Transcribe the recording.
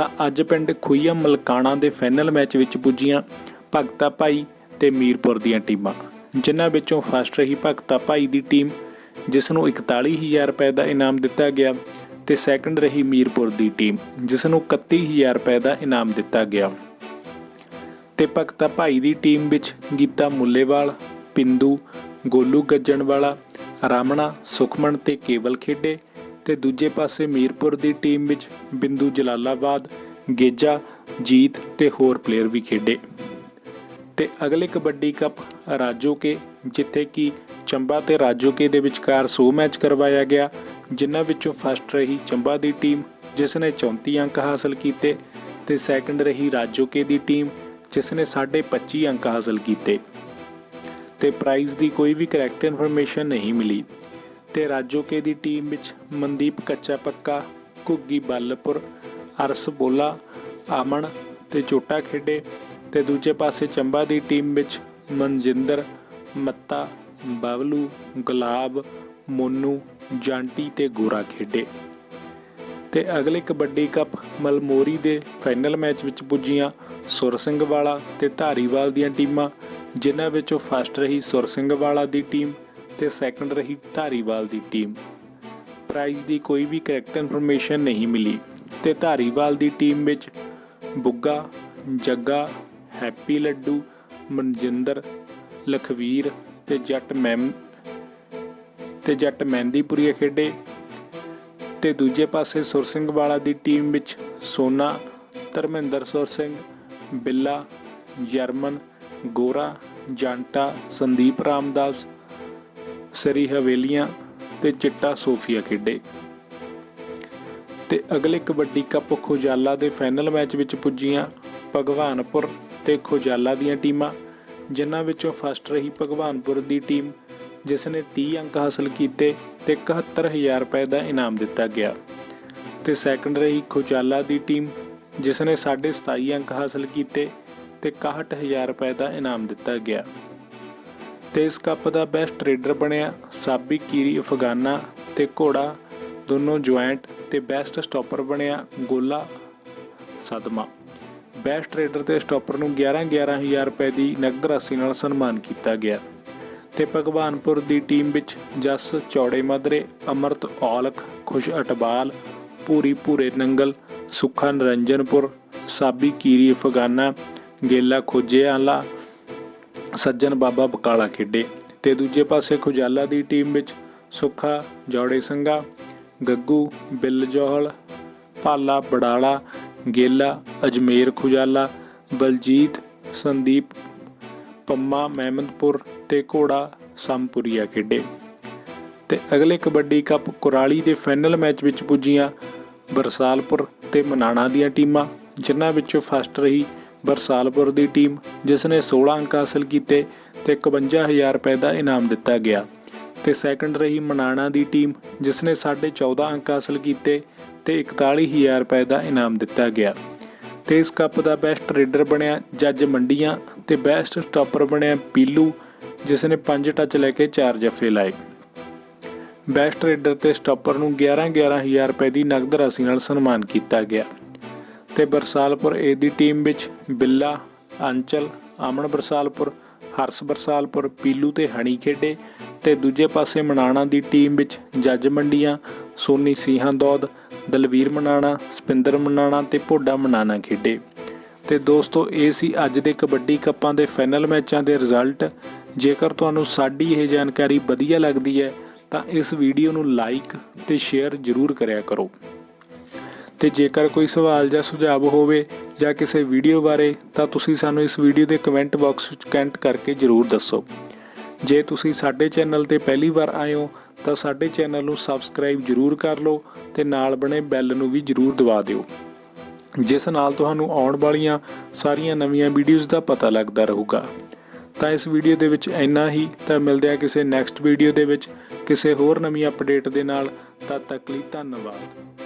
ਤਾਂ ਅੱਜ ਪਿੰਡ ਖੁਈਆ ਮਲਕਾਣਾ ਦੇ ਫਾਈਨਲ ਮੈਚ ਵਿੱਚ ਪੁੱਜੀਆਂ ਭਗਤਾ ਭਾਈ ਤੇ ਮੀਰਪੁਰ ਦੀਆਂ ਟੀਮਾਂ, ਜਿਨ੍ਹਾਂ ਵਿੱਚੋਂ ਫਸਟ ਰਹੀ ਭਗਤਾ ਭਾਈ ਦੀ ਟੀਮ ਜਿਸ ਨੂੰ 41000 ਰੁਪਏ ਦਾ ਇਨਾਮ ਦਿੱਤਾ ਗਿਆ ਤੇ ਸੈਕੰਡ ਰਹੀ ਮੀਰਪੁਰ ਦੀ ਟੀਮ ਜਿਸ ਨੂੰ 31000 ਰੁਪਏ ਦਾ ਇਨਾਮ ਦਿੱਤਾ ਗਿਆ। ਤੇ ਭਗਤਾ ਭਾਈ ਦੀ ਟੀਮ ਵਿੱਚ ਗੀਤਾ ਮੁੱਲੇਵਾਲ, ਪਿੰਦੂ, ਗੋਲੂ ਗੱਜਣਵਾਲਾ, ਰਾਮਣਾ, ਸੁਖਮਨ ਤੇ ਕੇਵਲ ਖੇਡੇ ਤੇ ਦੂਜੇ ਪਾਸੇ ਮੀਰਪੁਰ ਦੀ ਟੀਮ ਵਿੱਚ ਬਿੰਦੂ ਜਲਾਲਾਬਾਦ, ਗੇਜਾ, ਜੀਤ ਤੇ ਹੋਰ ਪਲੇਅਰ ਵੀ ਖੇਡੇ। ਤੇ ਅਗਲੇ ਕਬੱਡੀ ਕੱਪ ਰਾਜੋਕੇ, ਜਿੱਥੇ ਕਿ ਚੰਬਾ ਤੇ ਰਾਜੋਕੇ ਦੇ ਵਿਚਕਾਰ 100 ਮੈਚ ਕਰਵਾਇਆ ਗਿਆ, ਜਿਨ੍ਹਾਂ ਵਿੱਚੋਂ ਫਸਟ ਰਹੀ ਚੰਬਾ ਦੀ ਟੀਮ, ਜਿਸ ਨੇ 34 ਅੰਕ ਹਾਸਲ ਕੀਤੇ, ਤੇ ਸੈਕੰਡ ਰਹੀ ਰਾਜੋਕੇ ਦੀ ਟੀਮ, ਜਿਸ ਨੇ 25 ਅੰਕ ਹਾਸਲ ਕੀਤੇ। ਤੇ ਪ੍ਰਾਈਜ਼ ਦੀ ਕੋਈ ਵੀ ਕਰੈਕਟ ਇਨਫੋਰਮੇਸ਼ਨ ਨਹੀਂ ਮਿਲੀ। ਤੇ ਰਾਜੋਕੇ ਦੀ ਟੀਮ ਵਿੱਚ ਮਨਦੀਪ ਕੱਚਾ ਪੱਕਾ ਘੁੱਗੀ ਬੱਲਪੁਰ, ਅਰਸ ਬੋਲਾ ਆਮਨ ਤੇ ਚੋਟਾ ਖੇਡੇ ਤੇ ਦੂਜੇ ਪਾਸੇ ਚੰਬਾ ਦੀ ਟੀਮ ਵਿੱਚ ਮਨਜਿੰਦਰ, ਮੱਤਾ ਬਬਲੂ ਗੁਲਾਬ, ਮੋਨੂ, ਜਾਂਟੀ ਤੇ ਗੋਰਾ ਖੇਡੇ। ਤੇ ਅਗਲੇ ਕਬੱਡੀ ਕੱਪ ਮਲਮੋਰੀ ਦੇ ਫਾਈਨਲ ਮੈਚ ਵਿੱਚ ਪੁੱਜੀਆਂ ਸੁਰ ਸਿੰਘ ਵਾਲਾ ਤੇ ਧਾਰੀਵਾਲ ਦੀਆਂ ਟੀਮਾਂ, ਜਿਨ੍ਹਾਂ ਵਿੱਚੋਂ ਫਸਟ ਰਹੀ ਸੁਰ ਸਿੰਘ ਵਾਲਾ ਦੀ ਟੀਮ ਤੇ ਸੈਕੰਡ ਰਹੀ ਧਾਰੀਵਾਲ ਦੀ ਟੀਮ ਪ੍ਰਾਈਜ਼ ਦੀ ਕੋਈ ਵੀ ਕਰੈਕਟ ਇਨਫੋਰਮੇਸ਼ਨ ਨਹੀਂ ਮਿਲੀ ਤੇ ਧਾਰੀਵਾਲ ਦੀ ਟੀਮ ਵਿੱਚ ਬੁੱਗਾ, ਜੱਗਾ, ਹੈਪੀ ਲੱਡੂ, ਮਨਜਿੰਦਰ, ਲਖਵੀਰ ਤੇ ਜੱਟ ਮੈਮ ਤੇ ਜੱਟ ਮਹਿੰਦੀਪੁਰੀਆ ਖੇਡੇ ਤੇ ਦੂਜੇ ਪਾਸੇ ਸੁਰ ਸਿੰਘ ਵਾਲਾ ਦੀ ਟੀਮ ਵਿੱਚ ਸੋਨਾ, ਧਰਮਿੰਦਰ ਸੁਰ ਸਿੰਘ, ਬਿੱਲਾ, ਜਰਮਨ, ਗੋਰਾ, ਜਾਂਟਾ, ਸੰਦੀਪ ਰਾਮਦਾਸ ਸਰੀ ਹਵੇਲੀਆਂ ਤੇ ਚਿੱਟਾ ਸੋਫੀਆ ਖੇਡੇ। ਤੇ ਅਗਲੇ ਕਬੱਡੀ ਕੱਪ ਖੋਜਾਲਾ ਦੇ ਫਾਈਨਲ ਮੈਚ ਵਿੱਚ ਪੁੱਜੀਆਂ ਭਗਵਾਨਪੁਰ ਤੇ ਖੋਜਾਲਾ ਦੀਆਂ ਟੀਮਾਂ, ਜਿਨ੍ਹਾਂ ਵਿੱਚੋਂ ਫਸਟ ਰਹੀ ਭਗਵਾਨਪੁਰ ਦੀ ਟੀਮ ਜਿਸ ਨੇ 30 ਅੰਕ ਹਾਸਲ ਕੀਤੇ ਤੇ 71000 ਰੁਪਏ ਦਾ ਇਨਾਮ ਦਿੱਤਾ ਗਿਆ। ਤੇ ਸੈਕੰਡ ਰਹੀ ਖੋਜਾਲਾ ਦੀ ਟੀਮ ਜਿਸ ਨੇ 27.5 ਅੰਕ ਹਾਸਲ ਕੀਤੇ ਤੇ 61000 ਰੁਪਏ ਦਾ ਇਨਾਮ ਦਿੱਤਾ ਗਿਆ। ਤੇ ਇਸ ਕੱਪ ਦਾ ਬੈਸਟ ਟ੍ਰੇਡਰ ਬਣਿਆ ਸਾਬੀ ਕੀਰੀ ਅਫਗਾਨਾ ਤੇ ਘੋੜਾ। ਦੋਨੋਂ ਜੁਆਇੰਟ ਤੇ ਬੈਸਟ ਸਟਾਪਰ ਬਣਿਆ ਗੋਲਾ ਸਦਮਾ। ਬੈਸਟ ਟ੍ਰੇਡਰ ਤੇ ਸਟਾਪਰ ਨੂੰ 11 11000 ਰੁਪਏ ਦੀ ਨਗਦ ਰਾਸ਼ੀ ਨਾਲ ਸਨਮਾਨ ਕੀਤਾ ਗਿਆ। ਤੇ ਭਗਵਾਨਪੁਰ ਦੀ ਟੀਮ ਵਿੱਚ ਜਸ, ਚੌੜੇ ਮਦਰੇ, ਅਮਰਤ, ਔਲਖ, ਖੁਸ਼ ਅਟਬਾਲ ਪੂਰੀ ਪੂਰੇ ਨੰਗਲ, ਸੁਖਾ ਨਰੰਜਨਪੁਰ, ਸਾਬੀ ਕੀਰੀ ਅਫਗਾਨਾ, ਗੇਲਾ ਖੋਜੇ ਆਲਾ ਸੱਜਣ ਬਾਬਾ ਬਕਾਲਾ ਖੇਡੇ ਤੇ ਦੂਜੇ ਪਾਸੇ ਖੁਜਾਲਾ ਦੀ ਟੀਮ ਵਿੱਚ ਸੁੱਖਾ, ਜੌੜੇ ਸਿੰਘਾ, ਗੱਗੂ, ਬਿੱਲ ਜੋਹਲ, ਭਾਲਾ ਬੜਾਲਾ, ਗੇਲਾ, ਅਜਮੇਰ ਖੁਜਾਲਾ, ਬਲਜੀਤ, ਸੰਦੀਪ, ਪੰਮਾ, ਮਹਿਮਦਪੁਰ ਤੇ ਘੋੜਾ ਸੰਪੁਰੀਆ ਖੇਡੇ। ਤੇ ਅਗਲੇ ਕਬੱਡੀ ਕੱਪ ਕੁਰਾਲੀ ਦੇ ਫਾਈਨਲ ਮੈਚ ਵਿੱਚ ਪੁੱਜੀਆਂ ਬਰਸਾਲਪੁਰ ਤੇ ਮਨਾਣਾ ਦੀਆਂ ਟੀਮਾਂ, ਜਿਨ੍ਹਾਂ ਵਿੱਚੋਂ ਫਸਟ ਰਹੀ ਬਰਸਾਲਪੁਰ ਦੀ ਟੀਮ ਜਿਸ ਨੇ 16 ਅੰਕ ਹਾਸਲ ਕੀਤੇ ਤੇ 51000 ਰੁਪਏ ਦਾ ਇਨਾਮ ਦਿੱਤਾ ਗਿਆ। ਤੇ ਸੈਕੰਡ ਰਹੀ ਮਨਾਣਾ ਦੀ ਟੀਮ ਜਿਸ ਨੇ 14.5 ਅੰਕ ਹਾਸਲ ਕੀਤੇ ਤੇ 41000 ਰੁਪਏ ਦਾ ਇਨਾਮ ਦਿੱਤਾ ਗਿਆ। ਤੇ ਇਸ ਕੱਪ ਦਾ ਬੈਸਟ ਰੇਡਰ ਬਣਿਆ ਜੱਜ ਮੰਡੀਆਂ ਤੇ ਬੈਸਟ ਸਟਾਪਰ ਬਣਿਆ ਪੀਲੂ ਜਿਸ ਨੇ 5 ਟੱਚ ਲੈ ਕੇ 4 ਜੱਫੇ ਲਾਏ। ਬੈਸਟ ਰੇਡਰ ਤੇ ਸਟਾਪਰ ਨੂੰ 11 11000 ਰੁਪਏ ਦੀ ਨਗਦ ਰਾਸ਼ੀ ਨਾਲ ਸਨਮਾਨ ਕੀਤਾ ਗਿਆ। ਤੇ ਬਰਸਾਲਪੁਰ ਏ ਦੀ ਟੀਮ ਵਿੱਚ ਬਿੱਲਾ, ਅੰਚਲ ਆਮਨ ਬਰਸਾਲਪੁਰ, ਹਰਸ ਬਰਸਾਲਪੁਰ, ਪੀਲੂ ਤੇ ਹਣੀ ਖੇਡੇ ਤੇ ਦੂਜੇ ਪਾਸੇ ਮਨਾਣਾ ਦੀ ਟੀਮ ਵਿੱਚ ਜੱਜ ਮੰਡੀਆਂ, ਸੋਨੀ ਸੀਹਾਂ ਦੌਦ, ਦਲਵੀਰ ਮਨਾਣਾ, ਸਪਿੰਦਰ ਮਨਾਣਾ ਤੇ ਭੋਡਾ ਮਨਾਣਾ ਖੇਡੇ। ਤੇ ਦੋਸਤੋ, ਇਹ ਸੀ ਅੱਜ ਦੇ ਕਬੱਡੀ ਕੱਪਾਂ ਦੇ ਫਾਈਨਲ ਮੈਚਾਂ ਦੇ ਰਿਜ਼ਲਟ। ਜੇਕਰ ਤੁਹਾਨੂੰ ਸਾਡੀ ਇਹ ਜਾਣਕਾਰੀ ਵਧੀਆ ਲੱਗਦੀ ਹੈ, ਤਾਂ ਇਸ ਵੀਡੀਓ ਨੂੰ ਲਾਈਕ ਤੇ ਸ਼ੇਅਰ ਜ਼ਰੂਰ ਕਰਿਆ ਕਰੋ। ਤੇ ਜੇਕਰ ਕੋਈ ਸਵਾਲ ਜਾਂ ਸੁਝਾਅ ਹੋਵੇ ਜਾਂ ਕਿਸੇ ਵੀਡੀਓ ਬਾਰੇ, ਤਾਂ ਤੁਸੀਂ ਸਾਨੂੰ ਇਸ ਵੀਡੀਓ ਦੇ ਕਮੈਂਟ ਬਾਕਸ ਵਿੱਚ ਕਮੈਂਟ ਕਰਕੇ ਜ਼ਰੂਰ ਦੱਸੋ। ਜੇ ਤੁਸੀਂ ਸਾਡੇ ਚੈਨਲ ਤੇ ਪਹਿਲੀ ਵਾਰ ਆਏ ਹੋ, ਤਾਂ ਸਾਡੇ ਚੈਨਲ ਨੂੰ ਸਬਸਕ੍ਰਾਈਬ ਜ਼ਰੂਰ ਕਰ ਲਓ ਤੇ ਨਾਲ ਬਣੇ ਬੈਲ ਨੂੰ ਵੀ ਜ਼ਰੂਰ ਦਬਾ ਦਿਓ। ਜਿਸ ਨਾਲ ਤੁਹਾਨੂੰ ਆਉਣ ਵਾਲੀਆਂ ਸਾਰੀਆਂ ਨਵੀਆਂ ਵੀਡੀਓਜ਼ ਦਾ ਪਤਾ ਲੱਗਦਾ ਰਹੂਗਾ। ਤਾਂ ਇਸ ਵੀਡੀਓ ਦੇ ਵਿੱਚ ਇੰਨਾ ਹੀ। ਤਾਂ ਮਿਲਦੇ ਆ ਕਿਸੇ ਨੈਕਸਟ ਵੀਡੀਓ ਦੇ ਵਿੱਚ। ਕਿਸੇ ਹੋਰ ਨਵੀਂ ਅਪਡੇਟ ਦੇ ਨਾਲ। ਤਦ ਤੱਕ ਲਈ ਧੰਨਵਾਦ।